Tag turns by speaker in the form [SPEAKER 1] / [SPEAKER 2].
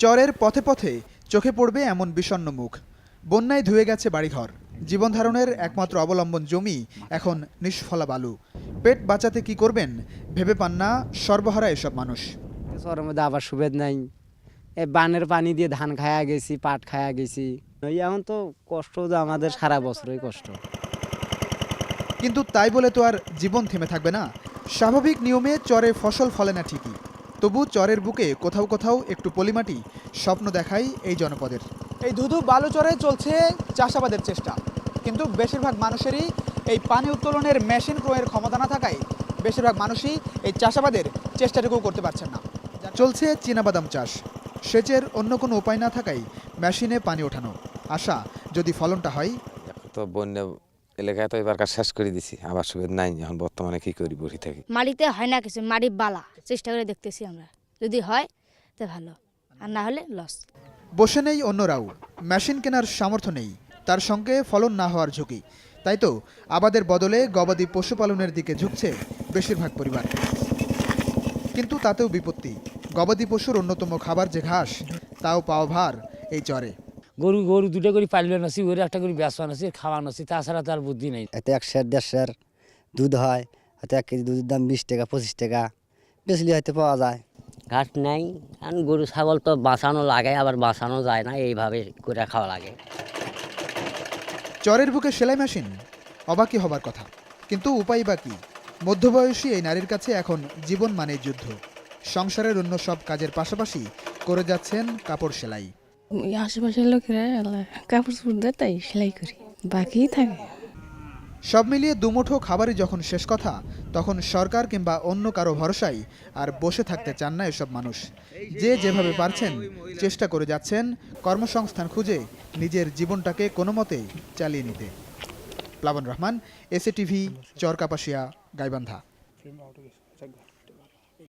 [SPEAKER 1] চরের পথে পথে চোখে পড়বে এমন বিষণ্ণ মুখ। বন্যায় ধুয়ে গেছে বাড়িঘর। জীবন ধারণের একমাত্র অবলম্বন জমি এখন নিষ্ফলা বালু। পেট বাঁচাতে কি করবেন? ভেবে পান না সর্বহারা এসব মানুষ।
[SPEAKER 2] মধ্যে আবার সুবেদ নাই। এই বানের পানি দিয়ে ধান খায়া গেছি পাট খায়া গেছি। এখন তো কষ্ট তো আমাদের সারা বছরই কষ্ট।
[SPEAKER 1] কিন্তু তাই বলে তো আর জীবন থেমে থাকবে না। স্বাভাবিক নিয়মে চরে ফসল ফলে না ঠিকই। তবু চরের বুকে কোথাও কোথাও একটু পলিমাটি স্বপ্ন দেখায় এই জনপদের। এই ধুধু বালুচরে চলছে চাষাবাদের চেষ্টা। কিন্তু বেশিরভাগ মানুষেরই এই পানি উত্তোলনের মেশিন ক্রয়ের ক্ষমতা না থাকায় বেশিরভাগ মানুষই এই চাষাবাদের চেষ্টাটুকু করতে পারছেন না। চলছে চীনাবাদাম চাষ। সেচের অন্য কোনো উপায় না থাকায় মেশিনে পানি ওঠানো। আশা যদি ফলনটা হয়?
[SPEAKER 3] তো বন্যা এলাকায় তো এবার কাজ শেষ করে দিছি। আবার সুবিধা নাই এখন বর্তমানে কি করি বসে থাকি।
[SPEAKER 4] মাটিতে হয় না কিছু মাটি বালা চেষ্টা করে দেখতেছি আমরা। যদি হয় তো ভালো আর না হলে লস
[SPEAKER 1] বসে নেই অন্যরাও মেশিন কেনার সামর্থ্য নেই তার সঙ্গে ফলন না হওয়ার ঝুঁকি। তাই তো আবাদের বদলে গবাদি পশুপালনের দিকে ঝুঁকছে বেশিরভাগ পরিবার। কিন্তু তাতেও বিপত্তি গবাদি পশুর অন্যতম খাবার যে ঘাস তাও পাও ভার এই চরে।
[SPEAKER 5] গরু গরু দুটো করে পালিয়ে নাছি ওরে একটা করে বেসা নাছি খাওয়া নাছি তাছাড়া তার বুদ্ধি নেই।
[SPEAKER 2] এতে এক শের দেড় শের দুধ হয় হয়তো এক কেজি দুধের দাম বিশ টাকা পঁচিশ টাকা বেচলি হয়তো পাওয়া যায়।
[SPEAKER 6] ঘাস নেই কারণ গরু ছাগল তো বাঁচানো লাগে আবার বাঁচানো যায় না এইভাবে করে খাওয়া লাগে।
[SPEAKER 1] চরের বুকে সেলাই মেশিন অবাকই হবার কথা। কিন্তু উপায় বা কি? মধ্যবয়সী এই নারীর কাছে এখন জীবন মানে যুদ্ধ। সংসারের অন্য সব কাজের পাশাপাশি করে যাচ্ছেন কাপড় সেলাই।
[SPEAKER 7] আশেপাশের লোকেরা কাপড় চোপড় দেয়, তাই সেলাই করি থাকে।
[SPEAKER 1] সব মিলিয়ে দুমুঠো খাবারই যখন শেষ কথা, তখন সরকার কিংবা অন্য কারও ভরসায় আর বসে থাকতে চান না এসব মানুষ। যে যেভাবে পারছেন, চেষ্টা করে যাচ্ছেন কর্মসংস্থান খুঁজে নিজের জীবনটাকে কোনো মতে চালিয়ে নিতে। Plabon Rahman, SA TV, Charkapashia, Gaibandha.